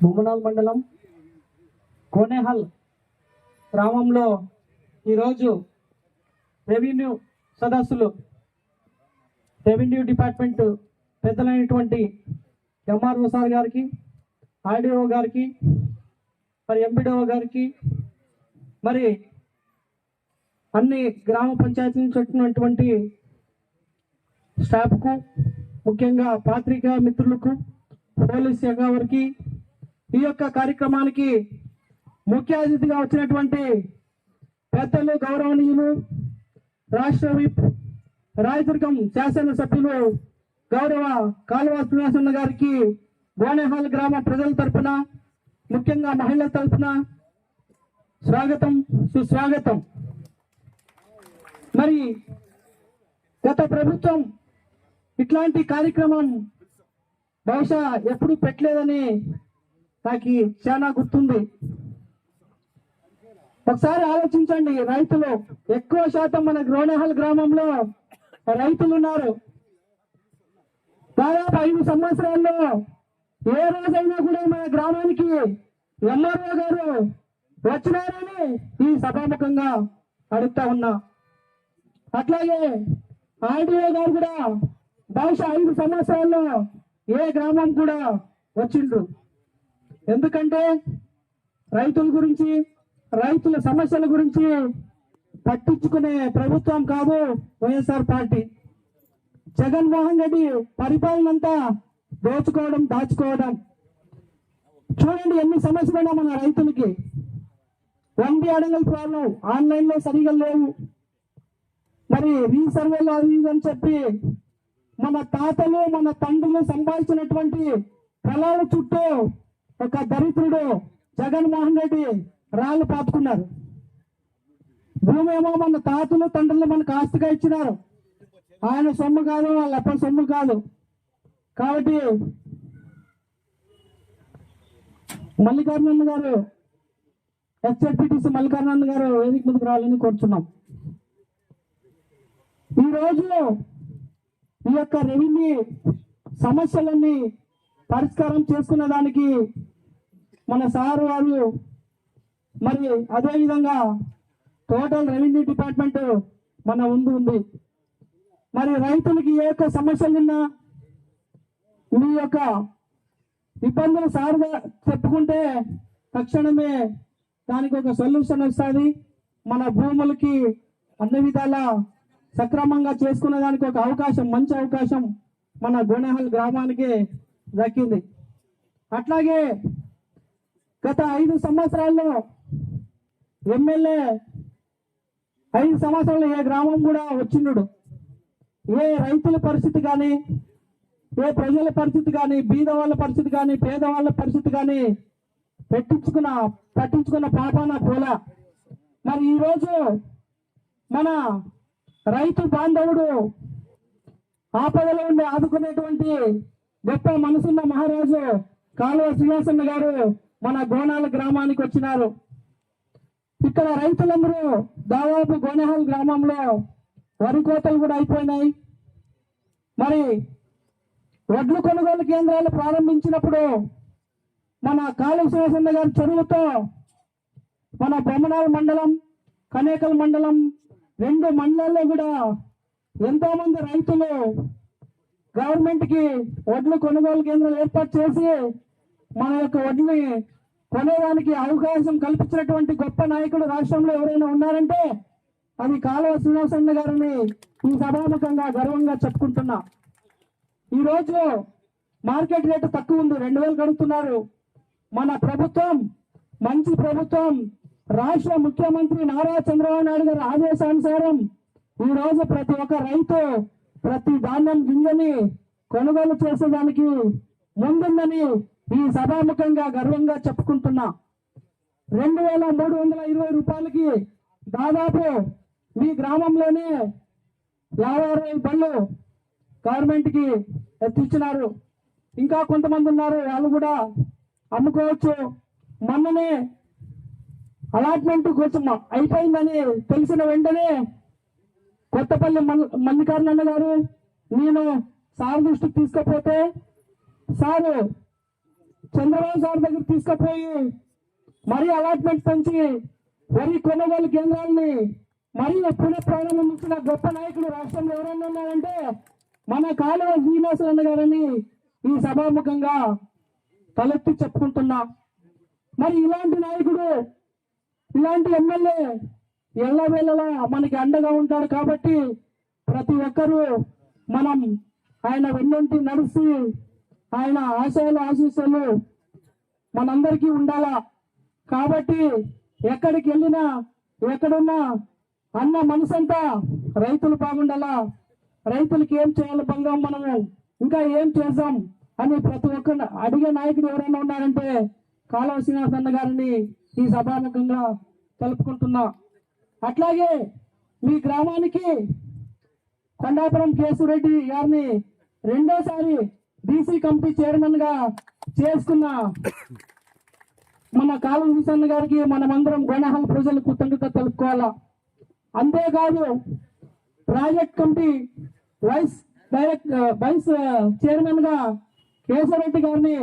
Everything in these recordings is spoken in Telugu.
బొమ్మనాల్ మండలం కోనేహల్ గ్రామంలో ఈరోజు రెవెన్యూ సదస్సులు రెవెన్యూ డిపార్ట్మెంటు పెద్దలైనటువంటి ఎంఆర్ఓ సార్ గారికి ఆర్డీఓ గారికి మరి ఎంపీడీఓ గారికి మరి అన్ని గ్రామ పంచాయతీ నుంచి వచ్చినటువంటి స్టాఫ్కు ముఖ్యంగా పాత్రికా మిత్రులకు పోలీస్ శాఖ వారికి ఈ యొక్క కార్యక్రమానికి ముఖ్య అతిథిగా వచ్చినటువంటి పెద్దలు గౌరవనీయులు రాష్ట్ర విప్ రాయదుర్గం శాసనసభ్యులు గౌరవ కాలువ శ్రీనివాసన్న గారికి గోనెహాల్ గ్రామ ప్రజల తరపున ముఖ్యంగా మహిళల తరపున స్వాగతం సుస్వాగతం. మరి గత ప్రభుత్వం ఇట్లాంటి కార్యక్రమం బహుశా ఎప్పుడు పెట్టలేదని నాకు చాలా గుర్తుంది. ఒకసారి ఆలోచించండి రైతులు ఎక్కువ శాతం మన గ్రోనేహల్ గ్రామంలో రైతులు ఉన్నారు దాదాపు ఐదు సంవత్సరాల్లో ఏ రోజైనా కూడా మన గ్రామానికి ఎల్ఆర్ఓ గారు వచ్చినారని ఈ సభాముఖంగా అడుగుతా ఉన్నా. అట్లాగే ఆర్డీఓ గారు కూడా బహుశా ఐదు సంవత్సరాల్లో ఏ గ్రామం కూడా వచ్చిండ్రు. ఎందుకంటే రైతుల గురించి రైతుల సమస్యల గురించి పట్టించుకునే ప్రభుత్వం కాదు వైఎస్ఆర్ పార్టీ. జగన్మోహన్ రెడ్డి పరిపాలన అంతా దోచుకోవడం దాచుకోవడం. చూడండి ఎన్ని సమస్యలు మన రైతులకి. వండి అడగల ప్రాబ్లం ఆన్లైన్లో సరిగా లేవు. మరి రీసర్వేలో అది అని చెప్పి మన తాతలు మన తండ్రులు సంపాదించినటువంటి పొలాల చుట్టూ ఒక దరిద్రుడు జగన్మోహన్ రెడ్డి రాళ్ళు పాతుకున్నారు. భూమి ఏమో మన తాతలు తండ్రులు మనకు ఆస్తిగా ఇచ్చినారు. ఆయన సొమ్ము కాదు వాళ్ళ అప్ప సొమ్ము కాదు. కాబట్టి మల్లికార్జున గారు ఎస్ఎఫ్టిసి మల్లికార్జున గారు వేదిక ముందుకు రావాలని కోరుచున్నాం. ఈ రోజు ఈ యొక్క రెవెన్యూ సమస్యలన్నీ పరిష్కారం చేసుకునే దానికి మన సారు వారు మరి అదేవిధంగా టోటల్ రెవెన్యూ డిపార్ట్మెంట్ మన ముందు ఉంది. మరి రైతులకి ఏ యొక్క సమస్యలు ఉన్నా మీ యొక్క ఇబ్బందులు సారుగా చెప్పుకుంటే తక్షణమే దానికి ఒక సొల్యూషన్ వస్తుంది. మన భూములకి అన్ని విధాల సక్రమంగా చేసుకునే దానికి ఒక అవకాశం మంచి అవకాశం మన గుణహల్ గ్రామానికి దక్కింది. అట్లాగే గత ఐదు సంవత్సరాల్లో ఎమ్మెల్యే ఐదు సంవత్సరాలు ఏ గ్రామం కూడా వచ్చిండు ఏ రైతుల పరిస్థితి కానీ ఏ ప్రజల పరిస్థితి కానీ బీద వాళ్ళ పరిస్థితి కానీ పేదవాళ్ళ పరిస్థితి కానీ పెట్టించుకున్న పట్టించుకున్న పాపాన పోల. మరి ఈరోజు మన రైతు బాంధవుడు ఆపదలో ఉండి ఆదుకునేటువంటి గొప్ప మనసున్న మహారాజు కాలువ శ్రీనివాసన్న గారు మన గోనాల గ్రామానికి వచ్చినారు. ఇక్కడ రైతులందరూ దాదాపు గోనెహాల్ గ్రామంలో వరి కోతలు కూడా అయిపోయినాయి. మరి వడ్లు కొనుగోలు కేంద్రాలు ప్రారంభించినప్పుడు మన కాళీ శ్రీనివాసన్న గారి చొరవతో మన బొమ్మనాల మండలం కనేకల్ మండలం రెండు మండలాల్లో కూడా ఎంతోమంది రైతులు గవర్నమెంట్కి వడ్లు కొనుగోలు కేంద్రాలు ఏర్పాటు చేసి మన యొక్క వడ్లని కొనేదానికి అవకాశం కల్పించినటువంటి గొప్ప నాయకుడు రాష్ట్రంలో ఎవరైనా ఉన్నారంటే అది కాలువ శ్రీనివాసన్న గారిని ఈ సభాముఖంగా గర్వంగా చెప్పుకుంటున్నా. ఈ రోజు మార్కెట్ రేటు తక్కువ ఉంది రెండు వేలు కడుతున్నారు. మన ప్రభుత్వం మంచి ప్రభుత్వం రాష్ట్ర ముఖ్యమంత్రి నారా చంద్రబాబు నాయుడు గారి ఆదేశానుసారం ఈ రోజు ప్రతి ఒక్క రైతు ప్రతి ధాన్యం గింజని కొనుగోలు చేసేదానికి ముందుందని ఈ సభాముఖంగా గర్వంగా చెప్పుకుంటున్నా. రెండు వేల మూడు వందల ఇరవై రూపాయలకి దాదాపు మీ గ్రామంలోనే యాభై అరవై బళ్ళు గవర్నమెంట్కి ఎత్తిచ్చినారు. ఇంకా కొంతమంది ఉన్నారు వాళ్ళు కూడా అమ్ముకోవచ్చు. మొన్ననే అలాట్మెంట్ కోసం అయిపోయిందని తెలిసిన వెంటనే కొత్తపల్లి మల్ మల్లికార్జున గారు నేను సార్ దృష్టికి తీసుకపోతే సారు చంద్రబాబు సార్ దగ్గర తీసుకుపోయి మరీ అలాట్మెంట్ పెంచి వరి కొనుగోలు కేంద్రాలని మరీ ప్రాణం ప్రారంభించిన గొప్ప నాయకుడు రాష్ట్రంలో ఎవరైనా ఉన్నారంటే మన కాలువ శ్రీనివాసరావు గారని ఈ సభాముఖంగా తలెత్తి చెప్పుకుంటున్నా. మరి ఇలాంటి నాయకుడు ఇలాంటి ఎమ్మెల్యే ఎల్లవేళలా మనకి అండగా ఉంటాడు కాబట్టి ప్రతి ఒక్కరూ మనం ఆయన వెన్నంటి నడిచి ఆయన ఆశయాలు ఆశీస్సులు మనందరికీ ఉండాలా? కాబట్టి ఎక్కడికి వెళ్ళినా ఎక్కడున్నా అన్న మనసంతా రైతులు బాగుండాలా? రైతులకి ఏం చేయాలి బంగాం మనము? ఇంకా ఏం చేద్దాం అని ప్రతి ఒక్కరు అడిగే నాయకుడు ఎవరైనా ఉన్నారంటే కాలువ శ్రీనివాసన్న గారిని ఈ సభాముఖంగా తెలుపుకుంటున్నా అట్లాగే మీ గ్రామానికి కొండాపురం కేసురెడ్డి గారిని రెండోసారి డీసీ కమిటీ చైర్మన్గా చేసుకున్న మన కాలం హుసన్ గారికి మనమందరం గోనహల్ ప్రజలు కృతజ్ఞత తెలుపుకోవాలా? అంతేకాదు project committee vice direct vice చైర్మన్గా కేశవరెడ్డి గారిని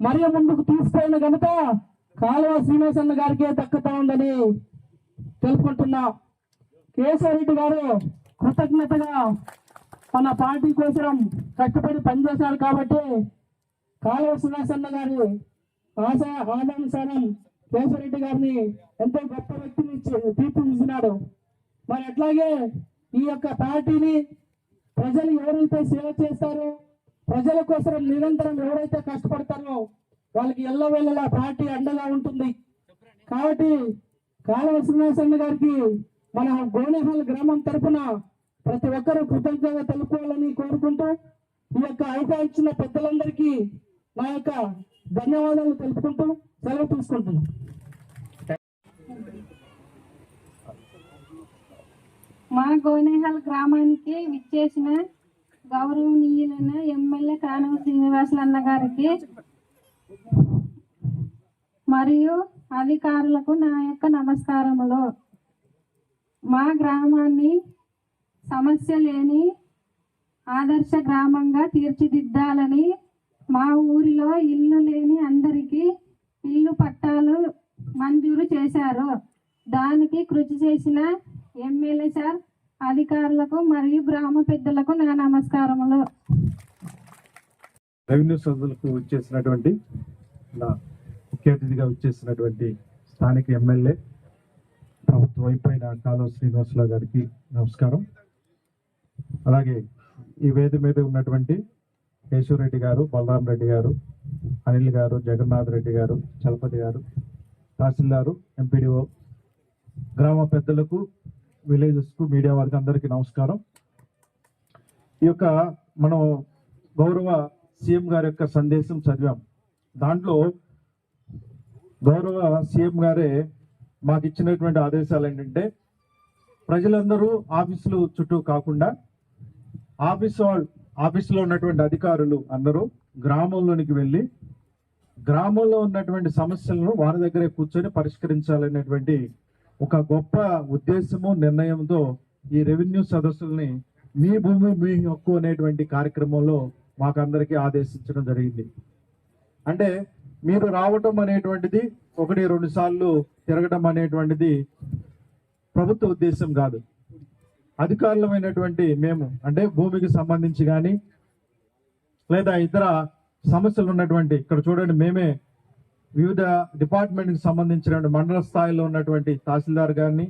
మరియు ముందుకు తీసుకుపోయిన ఘనత కాలువ శ్రీనివాసన్న గారికే దక్కుతా ఉందని తెలుపుకుంటున్నా. కేశవరెడ్డి గారు కృతజ్ఞతగా మన పార్టీ కోసం కష్టపడి పనిచేశారు కాబట్టి కాలువ శ్రీనివాసన్న గారి ఆశ ఆదానుసారం కేశవరెడ్డి గారిని ఎంతో గొప్ప వ్యక్తిని తీర్పు తీర్చిదిద్దినాడు. మరి అట్లాగే ఈ యొక్క పార్టీని ప్రజలు ఎవరైతే సేవ చేస్తారో ప్రజల కోసం నిరంతరం ఎవరైతే కష్టపడతారో వాళ్ళకి ఎల్లవేళలా పార్టీ అండగా ఉంటుంది. కాబట్టి కాలువ శ్రీనివాసన్న గారికి మన గోనెహల్ గ్రామం తరపున ప్రతి ఒక్కరూ కృతజ్ఞత తెలుపుకోవాలని కోరుకుంటూ ఈ యొక్క అవకాశం ఇచ్చిన పెద్దలందరికీ నా యొక్క ధన్యవాదాలు తెలుపుకుంటూ సెలవు తీసుకుంటున్నాను మా గోనేహల్ గ్రామానికి విచ్చేసిన గౌరవనీయులైన ఎమ్మెల్యే కానవ శ్రీనివాసులన్న గారికి మరియు అధికారులకు నా యొక్క నమస్కారములు. మా గ్రామాన్ని సమస్య లేని ఆదర్శ గ్రామంగా తీర్చిదిద్దాలని మా ఊరిలో ఇల్లు లేని అందరికీ ఇల్లు పట్టాలు మంజూరు చేశారు. దానికి కృషి చేసిన ఎమ్మెల్యే సార్. అధికారులకు మరియు గ్రామ పెద్దలకు నా నమస్కారములు. రెవెన్యూ సదులకు వచ్చేసినటువంటి నా ముఖ్య అతిథిగా వచ్చేసినటువంటి స్థానిక ఎమ్మెల్యే ప్రభుత్వ అయిపోయిన కాలువ శ్రీనివాసరావు గారికి నమస్కారం. అలాగే ఈ వేది మీద ఉన్నటువంటి కేశవరెడ్డి గారు బలరాం రెడ్డి గారు అనిల్ గారు జగన్నాథ్ రెడ్డి గారు చలపతి గారు తహసీల్దారు ఎంపీడీఓ గ్రామ పెద్దలకు విలేజెస్కు మీడియా వారికి అందరికీ నమస్కారం. ఈ యొక్క మనం గౌరవ సీఎం గారి యొక్క సందేశం చదివాం. దాంట్లో గౌరవ సీఎం గారే మాకు ఇచ్చినటువంటి ఆదేశాలు ఏంటంటే ప్రజలందరూ ఆఫీసులు చుట్టూ కాకుండా ఆఫీస్ వాళ్ళ ఆఫీసులో ఉన్నటువంటి అధికారులు అందరూ గ్రామంలోనికి వెళ్ళి గ్రామంలో ఉన్నటువంటి సమస్యలను వారి దగ్గరే కూర్చొని పరిష్కరించాలనేటువంటి ఒక గొప్ప ఉద్దేశము నిర్ణయంతో ఈ రెవెన్యూ సదస్సుల్ని మీ భూమి మీ హక్కు అనేటువంటి కార్యక్రమంలో మాకందరికీ ఆదేశించడం జరిగింది. అంటే మీరు రావటం అనేటువంటిది ఒకటి రెండు సార్లు తిరగడం అనేటువంటిది ప్రభుత్వ ఉద్దేశం కాదు. అధికారులమైనటువంటి మేము అంటే భూమికి సంబంధించి కానీ లేదా ఇతర సమస్యలు ఉన్నటువంటి ఇక్కడ చూడండి మేమే వివిధ డిపార్ట్మెంట్కి సంబంధించిన మండల స్థాయిలో ఉన్నటువంటి తహసీల్దార్ కానీ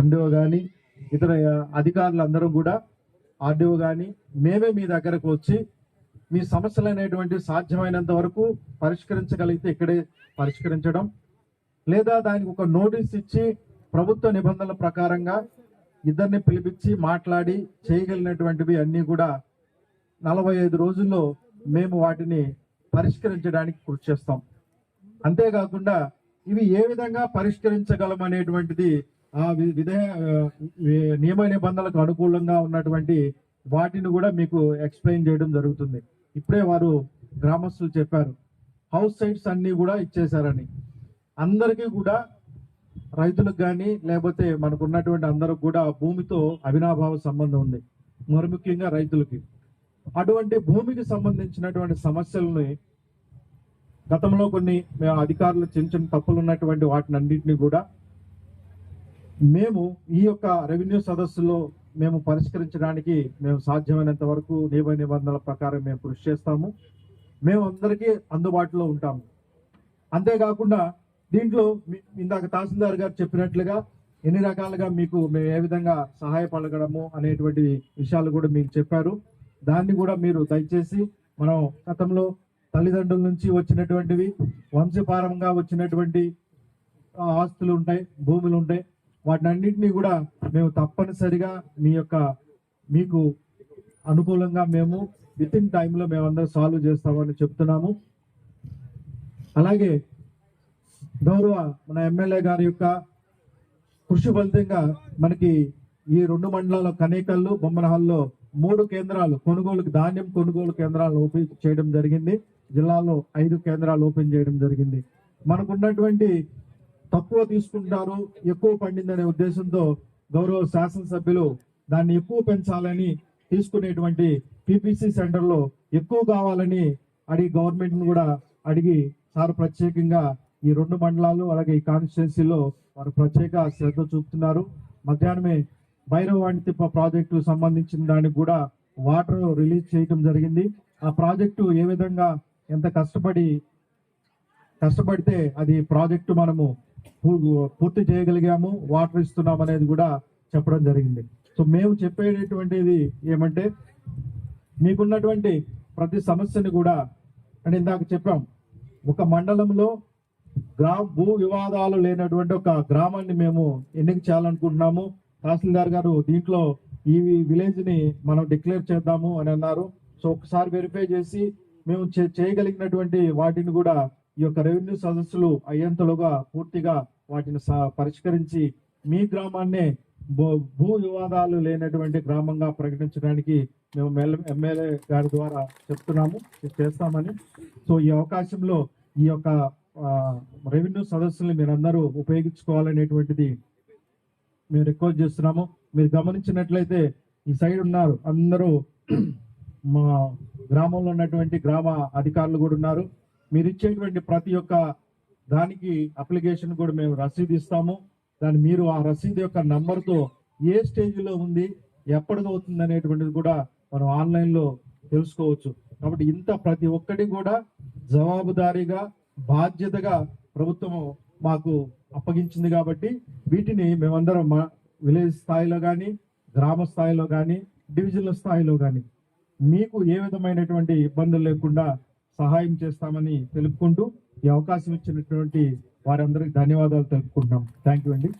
ఎండిఓ కానీ ఇతర అధికారులందరూ కూడా ఆర్డీఓ కానీ మేమే మీ దగ్గరకు వచ్చి మీ సమస్యలు అనేటువంటి సాధ్యమైనంత వరకు పరిష్కరించగలిగితే ఇక్కడే పరిష్కరించడం. లేదా దానికి ఒక నోటీస్ ఇచ్చి ప్రభుత్వ నిబంధనల ప్రకారంగా ఇద్దరిని పిలిపించి మాట్లాడి చేయగలిగినటువంటివి అన్నీ కూడా నలభై ఐదు రోజుల్లో మేము వాటిని పరిష్కరించడానికి కృషి చేస్తాం. అంతేకాకుండా ఇవి ఏ విధంగా పరిష్కరించగలం అనేటువంటిది ఆ వి- నియమ నిబంధనలకు అనుకూలంగా ఉన్నటువంటి వాటిని కూడా మీకు ఎక్స్ప్లెయిన్ చేయడం జరుగుతుంది. ఇప్పుడే వారు గ్రామస్తులు చెప్పారు. హౌస్ సైట్స్ అన్నీ కూడా ఇచ్చేశారని. అందరికీ కూడా రైతులకు కానీ లేకపోతే మనకు ఉన్నటువంటి అందరికి కూడా భూమితో అవినాభావ సంబంధం ఉంది. మరి ముఖ్యంగా రైతులకి. అటువంటి భూమికి సంబంధించినటువంటి సమస్యలని గతంలో కొన్ని మేము అధికారులు చిన్న చిన్న తప్పులు ఉన్నటువంటి వాటిని అన్నింటినీ కూడా మేము ఈ యొక్క రెవెన్యూ సదస్సులో మేము పరిష్కరించడానికి మేము సాధ్యమైనంత వరకు నియమ నిబంధనల ప్రకారం మేము కృషి చేస్తాము. మేము అందరికీ అందుబాటులో ఉంటాము. అంతేకాకుండా దీంట్లో మీ- ఇందాక తహసీల్దార్ గారు చెప్పినట్లుగా ఎన్ని రకాలుగా మీకు మేము ఏ విధంగా సహాయపడగడము అనేటువంటి విషయాలు కూడా మీకు చెప్పారు. దాన్ని కూడా మీరు దయచేసి మనం గతంలో తల్లిదండ్రుల నుంచి వచ్చినటువంటివి వంశపారంగా వచ్చినటువంటి ఆస్తులు ఉంటాయి భూములు ఉంటాయి. వాటిని అన్నింటినీ కూడా మేము తప్పనిసరిగా మీ యొక్క మీకు అనుకూలంగా మేము విత్ ఇన్ టైంలో మేమందరం సాల్వ్ చేస్తామని చెప్తున్నాము. అలాగే గౌరవ మన ఎమ్మెల్యే గారి యొక్క కృషి ఫలితంగా మనకి ఈ రెండు మండలాల కనేకల్లు బొమ్మనహల్లో మూడు కేంద్రాలు కొనుగోలుకు ధాన్యం కొనుగోలు కేంద్రాలు ఓపెన్ చేయడం జరిగింది. జిల్లాలో ఐదు కేంద్రాలు ఓపెన్ చేయడం జరిగింది. మనకున్నటువంటి తక్కువ తీసుకుంటారు ఎక్కువ పండిందనే ఉద్దేశంతో గౌరవ శాసనసభ్యులు దాన్ని ఎక్కువ పెంచాలని తీసుకునేటువంటి పిపిసి సెంటర్లో ఎక్కువ కావాలని అడిగి గవర్నమెంట్ను కూడా అడిగి సార్ ప్రత్యేకంగా ఈ రెండు మండలాలు అలాగే ఈ కాన్స్టిట్యున్సీలో వారు ప్రత్యేక శ్రద్ధ చూపుతున్నారు. మధ్యాహ్నమే భైరవాణి తిప్ప ప్రాజెక్టు సంబంధించిన దానికి కూడా వాటర్ రిలీజ్ చేయటం జరిగింది. ఆ ప్రాజెక్టు ఏ విధంగా ఎంత కష్టపడి కష్టపడితే అది ప్రాజెక్టు మనము పూ- పూర్తి చేయగలిగాము వాటర్ ఇస్తున్నాం అనేది కూడా చెప్పడం జరిగింది. సో మేము చెప్పేటటువంటిది ఏమంటే మీకున్నటువంటి ప్రతి సమస్యని కూడా అంటే ఇందాక చెప్పాం ఒక మండలంలో గ్రామ భూ వివాదాలు లేనటువంటి ఒక గ్రామాన్ని మేము ఎన్నిక చేయాలనుకుంటున్నాము. తహసీల్దార్ గారు దీంట్లో ఈ విలేజ్ని మనం డిక్లేర్ చేద్దాము అని అన్నారు. సో ఒకసారి వెరిఫై చేసి మేము చే- చేయగలిగినటువంటి వాటిని కూడా ఈ యొక్క రెవెన్యూ సదస్సులు అయ్యేంతలోగా పూర్తిగా వాటిని స- పరిష్కరించి మీ గ్రామాన్నే భూ- భూ వివాదాలు లేనటువంటి గ్రామంగా ప్రకటించడానికి మేము ఎమ్మెల్యే గారి ద్వారా చెప్తున్నాము. చేస్తామని. సో ఈ అవకాశంలో ఈ యొక్క రెవెన్యూ సదస్సుల్ని మీరందరూ ఉపయోగించుకోవాలనేటువంటిది మేము రిక్వెస్ట్ చేస్తున్నాము. మీరు గమనించినట్లయితే ఈ సైడ్ ఉన్నారు. అందరూ మా గ్రామంలో ఉన్నటువంటి గ్రామ అధికారులు కూడా ఉన్నారు. మీరు ఇచ్చేటువంటి ప్రతి ఒక్క దానికి అప్లికేషన్ కూడా మేము రసీదు ఇస్తాము. దాన్ని మీరు ఆ రసీదు యొక్క నంబర్తో ఏ స్టేజ్లో ఉంది ఎప్పటిదవుతుంది అనేటువంటిది కూడా మనం ఆన్లైన్లో తెలుసుకోవచ్చు. కాబట్టి ఇంత ప్రతి ఒక్కటి కూడా జవాబుదారీగా బాధ్యతగా ప్రభుత్వం మాకు అప్పగించింది కాబట్టి వీటిని మేమందరం మా విలేజ్ స్థాయిలో కానీ గ్రామ స్థాయిలో కానీ డివిజనల్ స్థాయిలో కానీ మీకు ఏ విధమైనటువంటి ఇబ్బందులు లేకుండా సహాయం చేస్తామని తెలుపుకుంటూ ఈ అవకాశం ఇచ్చినటువంటి వారందరికీ ధన్యవాదాలు తెలుపుకుంటున్నాం. థ్యాంక్ యూ అండి.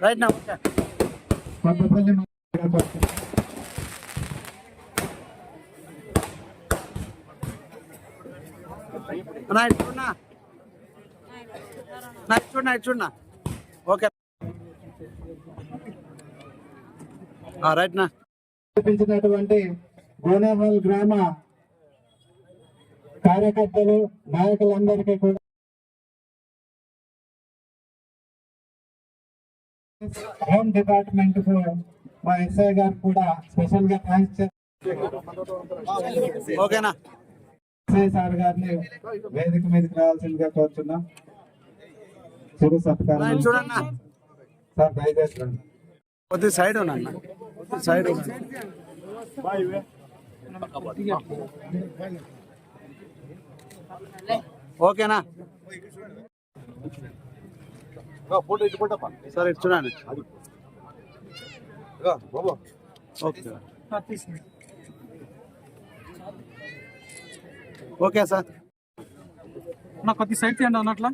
రైట్ నా ఓకే కొత్తపల్లి నా ఇటు చూడనా? నా ఇటు చూడనా ఇటు చూడనా? ఓకే. రైట్ నా. చూపించినటువంటి గోనేవల్ గ్రామ కార్యకర్తలు నాయకులందరికీ కూడా హోమ్ డిపార్ట్మెంట్కు మా ఎస్ఐ గారు కూడా స్పెషల్గా థ్యాంక్స్ ఓకేనా? ఎస్ఐ సార్ గారిని వేదిక మీదకి రావాల్సిందిగా కోరుతున్నాం అన్న, సత్కారం. ఇటు చూడన్నా? సార్ దయచేసి రండి కొద్ది సైడ్ ఉన్నా సైడ్ ఓకేనా? సరే ఇటు చూడండి. ఓకే. Okay sir. నా కొద్ది సైడ్ తీయండి అన్నట్లా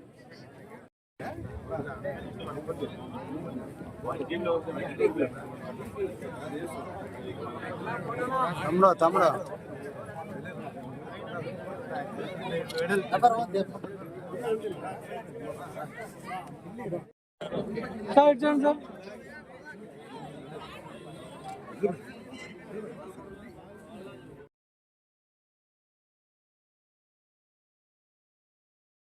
తమ్ముడు తమ్ముడు. చేయండి సార్.